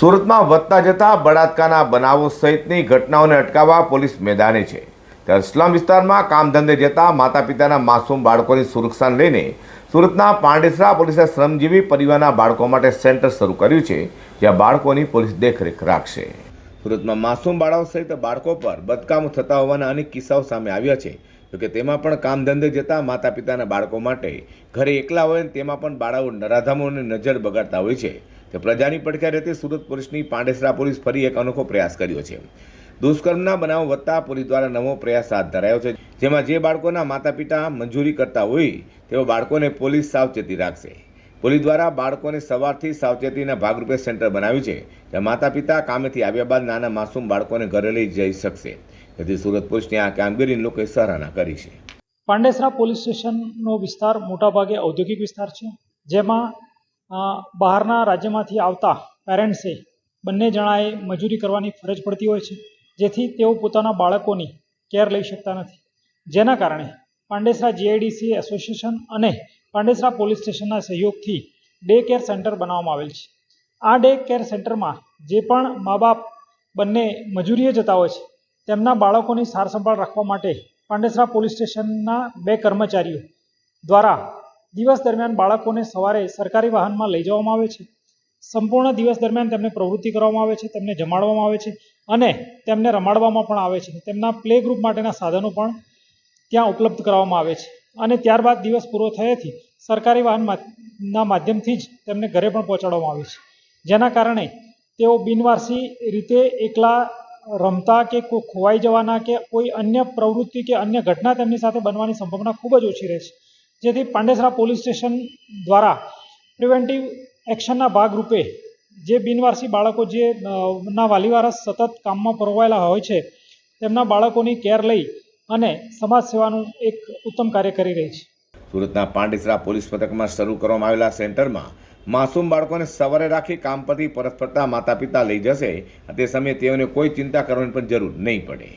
સુરતમાં વધતા જતા બળાત્કારના બનાવો સહિતની ઘટનાઓને અટકાવવા પોલીસ મેદાને છે. ત્યારે સ્લમ વિસ્તારમાં કામ ધંધે જતા માતા પિતાના માસૂમ બાળકોની સુરક્ષાને લઈને સુરતના પાંડેસરા પોલીસે શ્રમજીવી પરિવારના બાળકો માટે સેન્ટર શરૂ કર્યું છે, જ્યાં બાળકોની પોલીસ દેખરેખ રાખશે. સુરતમાં માસૂમ બાળકો સહિત બાળકો પર બદકામ થતા હોવાના અનેક કિસ્સાઓ સામે આવ્યા છે. જોકે તેમાં પણ કામ ધંધે જતા માતા પિતાના બાળકો માટે ઘરે એકલા હોય તેમાં પણ બાળકો નરાધામોની નજર બગાડતા હોય છે. તે પ્રજાની પડખે રહેતી સુરત પોલીસની પાંડેસરા પોલીસ ફરી એક અનોખો પ્રયાસ કર્યો છે. દુષ્કર્મના બનાવ વધતા પોલીસ દ્વારા નવો પ્રયાસ હાથ ધરાયો છે, જેમાં જે બાળકોના માતા પિતા મંજૂરી કરતા હોય તેવા બાળકોને પોલીસ સાવચેતી રાખશે. પોલીસ દ્વારા બાળકોને સવારથી સાવચેતીના ભાગરૂપે સેન્ટર બનાવ્યું છે, જ્યાં માતા પિતા કામેથી આવ્યા બાદ નાના માસૂમ બાળકોને ઘરે લઈ જઈ શકશે. તેથી સુરત પોલીસની આ કામગીરીની લોકોએ સરાહના કરી છે. પાંડેસરા પોલીસ સ્ટેશનનો વિસ્તાર મોટાભાગે ઔદ્યોગિક વિસ્તાર છે, જેમાં બહારના રાજ્યમાંથી આવતા પેરેન્ટ્સે બંને જણાએ મજૂરી કરવાની ફરજ પડતી હોય છે, જેથી તેઓ પોતાના બાળકોની કેર લઈ શકતા નથી. જેના કારણે પાંડેસરા જીઆઈડીસી એસોસિએશન અને પાંડેસરા પોલીસ સ્ટેશનના સહયોગથી ડે કેર સેન્ટર બનાવવામાં આવેલ છે. આ ડે કેર સેન્ટરમાં જે પણ મા બાપ બંને મજૂરીએ જતા હોય છે, તેમના બાળકોની સારસંભાળ રાખવા માટે પાંડેસરા પોલીસ સ્ટેશનના બે કર્મચારીઓ દ્વારા દિવસ દરમિયાન બાળકોને સવારે સરકારી વાહનમાં લઈ જવામાં આવે છે. સંપૂર્ણ દિવસ દરમિયાન તેમને પ્રવૃત્તિ કરવામાં આવે છે, તેમને જમાડવામાં આવે છે અને તેમને રમાડવામાં પણ આવે છે. તેમના પ્લે ગ્રુપ માટેના સાધનો પણ ત્યાં ઉપલબ્ધ કરાવવામાં આવે છે અને ત્યારબાદ દિવસ પૂરો થયાથી સરકારી વાહનના માધ્યમથી જ તેમને ઘરે પણ પહોંચાડવામાં આવે છે. જેના કારણે તેઓ બિનવારસી રીતે એકલા રમતા કે ખોવાઈ જવાના કે કોઈ અન્ય પ્રવૃત્તિ કે અન્ય ઘટના તેમની સાથે બનવાની સંભાવના ખૂબ જ ઓછી રહે છે. જેથી પાંડેસરા પોલીસ સ્ટેશન દ્વારા પ્રિવેન્ટિવ એક્શનના ભાગરૂપે જે બિનવારસી બાળકો જે ના વાલીવારસ સતત કામમાં પરોવાયેલા હોય છે, તેમના બાળકોની કેર લઈ અને સમાજ સેવાનું એક ઉત્તમ કાર્ય કરી રહી છે. સુરતના પાંડેસરા પોલીસ મથકમાં શરૂ કરવામાં આવેલા સેન્ટરમાં માસૂમ બાળકોને સવારે રાખી કામ પરથી પરત ફરતા માતા પિતા લઈ જશે. તે સમયે તેઓને કોઈ ચિંતા કરવાની પણ જરૂર નહીં પડે.